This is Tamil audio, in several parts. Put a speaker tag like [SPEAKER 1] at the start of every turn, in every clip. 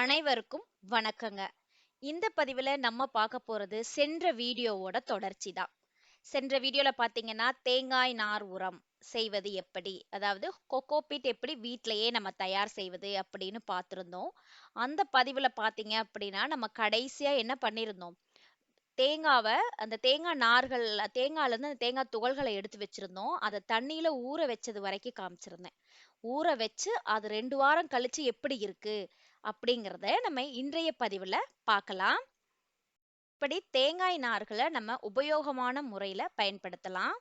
[SPEAKER 1] அனைவருக்கும் வணக்கங்க. இந்த பதிவுல நம்ம பார்க்க போறது சென்ற வீடியோவோட தொடர்ச்சி தான். சென்ற வீடியோல பாத்தீங்கன்னா தேங்காய் நார் உரம் செய்வது எப்படி? அதாவது கொக்கோபீட் எப்படி வீட்டிலேயே நம்ம தயார் செய்வது அப்படின்னு பார்த்திருந்தோம் அந்த பதிவுல பாத்தீங்க அப்படின்னா நம்ம கடைசியா என்ன பண்ணியிருந்தோம் தேங்காவை அந்த தேங்காய் நார்கள் தேங்காய்ல இருந்து அந்த தேங்காய் துகள்களை எடுத்து வச்சிருந்தோம். அதை தண்ணியில ஊற வச்சது வரைக்கும் காமிச்சிருந்தேன். ஊற வச்சு அது ரெண்டு வாரம் கழிச்சு எப்படி இருக்கு? அப்படிங்கிறத நம்ம இன்றைய பதிவில் பார்க்கலாம். இப்படி தேங்காய் நார்களை நம்ம உபயோகமான முறையில் பயன்படுத்தலாம்.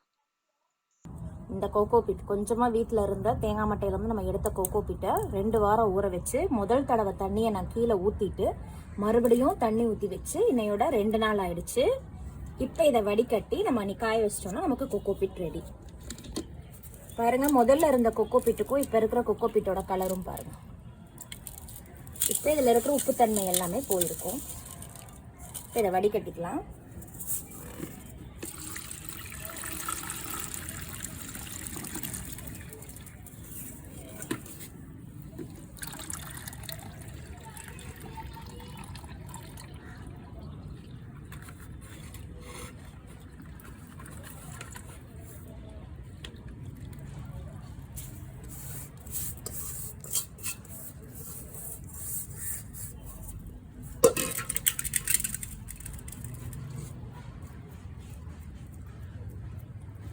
[SPEAKER 2] இந்த கோகோ பீட் கொஞ்சமாக வீட்டில் இருந்த தேங்காய் மட்டையிலேருந்து நம்ம எடுத்த கோகோ பீட்டை ரெண்டு வாரம் ஊற வச்சு முதல் தடவை தண்ணியை நான் கீழே ஊற்றிட்டு மறுபடியும் தண்ணி ஊற்றி வச்சு இன்னையோட ரெண்டு நாள் ஆயிடுச்சு. இப்போ இதை வடிகட்டி நம்ம அன்னைக்கு காய வச்சிட்டோம்னா நமக்கு கொக்கோ பீட் ரெடி பாருங்கள் முதல்ல இருந்த கொக்கோ பீட்டுக்கும் இப்போ இருக்கிற கொக்கோ பீட்டோட கலரும் பாருங்கள் இப்போ இதில் இருக்கிற உப்புத்தன்மை எல்லாமே போயிருக்கும். இப்போ இதை வடிகட்டிக்கலாம்.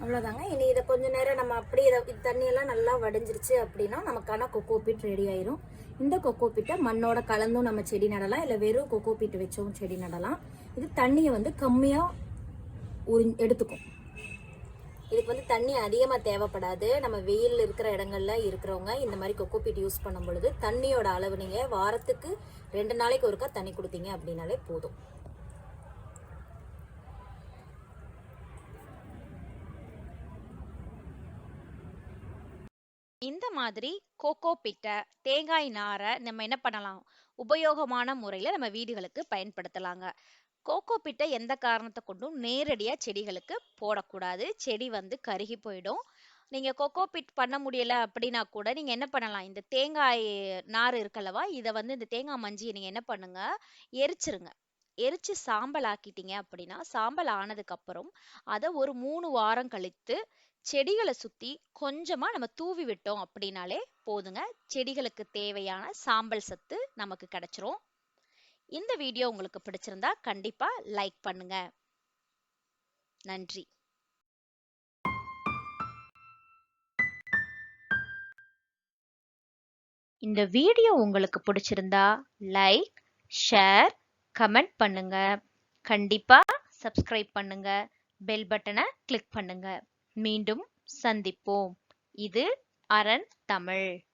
[SPEAKER 2] அவ்வளோதாங்க இனி இதை கொஞ்சம் நேரம் நம்ம அப்படியே இதை தண்ணியெல்லாம் நல்லா வடிஞ்சிருச்சு அப்படின்னா நமக்கான கொக்கோ பீட் ரெடி ஆயிரும். இந்த கொக்கோ பீட்டை மண்ணோட கலந்தும் நம்ம செடி நடலாம். இல்லை வெறும் கொக்கோ பீட் வச்சும் செடி நடலாம். இது தண்ணியை வந்து கம்மியாக உறி எடுத்துக்கும். இதுக்கு வந்து தண்ணி அதிகமாக தேவைப்படாது. நம்ம வெயில் இருக்கிற இடங்கள்ல இருக்கிறவங்க இந்த மாதிரி கொக்கோ பீட் யூஸ் பண்ணும் பொழுது தண்ணியோட அளவு நீங்கள் வாரத்துக்கு ரெண்டு நாளைக்கு ஒருக்கா தண்ணி கொடுத்தீங்க அப்படின்னாலே போதும்.
[SPEAKER 1] இந்த மாதிரி கோகோ பிட்டை தேங்காய் நாரை நம்ம என்ன பண்ணலாம்? உபயோகமான முறையில நம்ம வீடுகளுக்கு பயன்படுத்தலாங்க. கோகோ பிட்டை எந்த காரணத்தை கொண்டும் நேரடியாக செடிகளுக்கு போடக்கூடாது. செடி வந்து கருகி போயிடும். நீங்க கொக்கோ பிட் பண்ண முடியல அப்படின்னா கூட நீங்க என்ன பண்ணலாம்? இந்த தேங்காய் நார் இருக்கல்லவா? இதை வந்து இந்த தேங்காய் மஞ்சியை நீங்கள் என்ன பண்ணுங்க? எரிச்சிருங்க. எரிச்சு சாம்பல் ஆக்கிட்டீங்க அப்படின்னா சாம்பல் ஆனதுக்கப்புறம் அதை ஒரு மூணு வாரம் கழித்து செடிகளை சுற்றி கொஞ்சமாக நம்ம தூவி விட்டோம் அப்படின்னாலே போதுங்க. செடிகளுக்கு தேவையான சாம்பல் சத்து நமக்கு கிடைச்சிரும். இந்த வீடியோ உங்களுக்கு பிடிச்சிருந்தா கண்டிப்பாக லைக் பண்ணுங்க. நன்றி. இந்த வீடியோ உங்களுக்கு பிடிச்சிருந்தா லைக் ஷேர் கமெண்ட் பண்ணுங்க. கண்டிப்பா சப்ஸ்கிரைப் பண்ணுங்க. பெல் பட்டனை கிளிக் பண்ணுங்க. மீண்டும் சந்திப்போம். இது அரண் தமிழ்.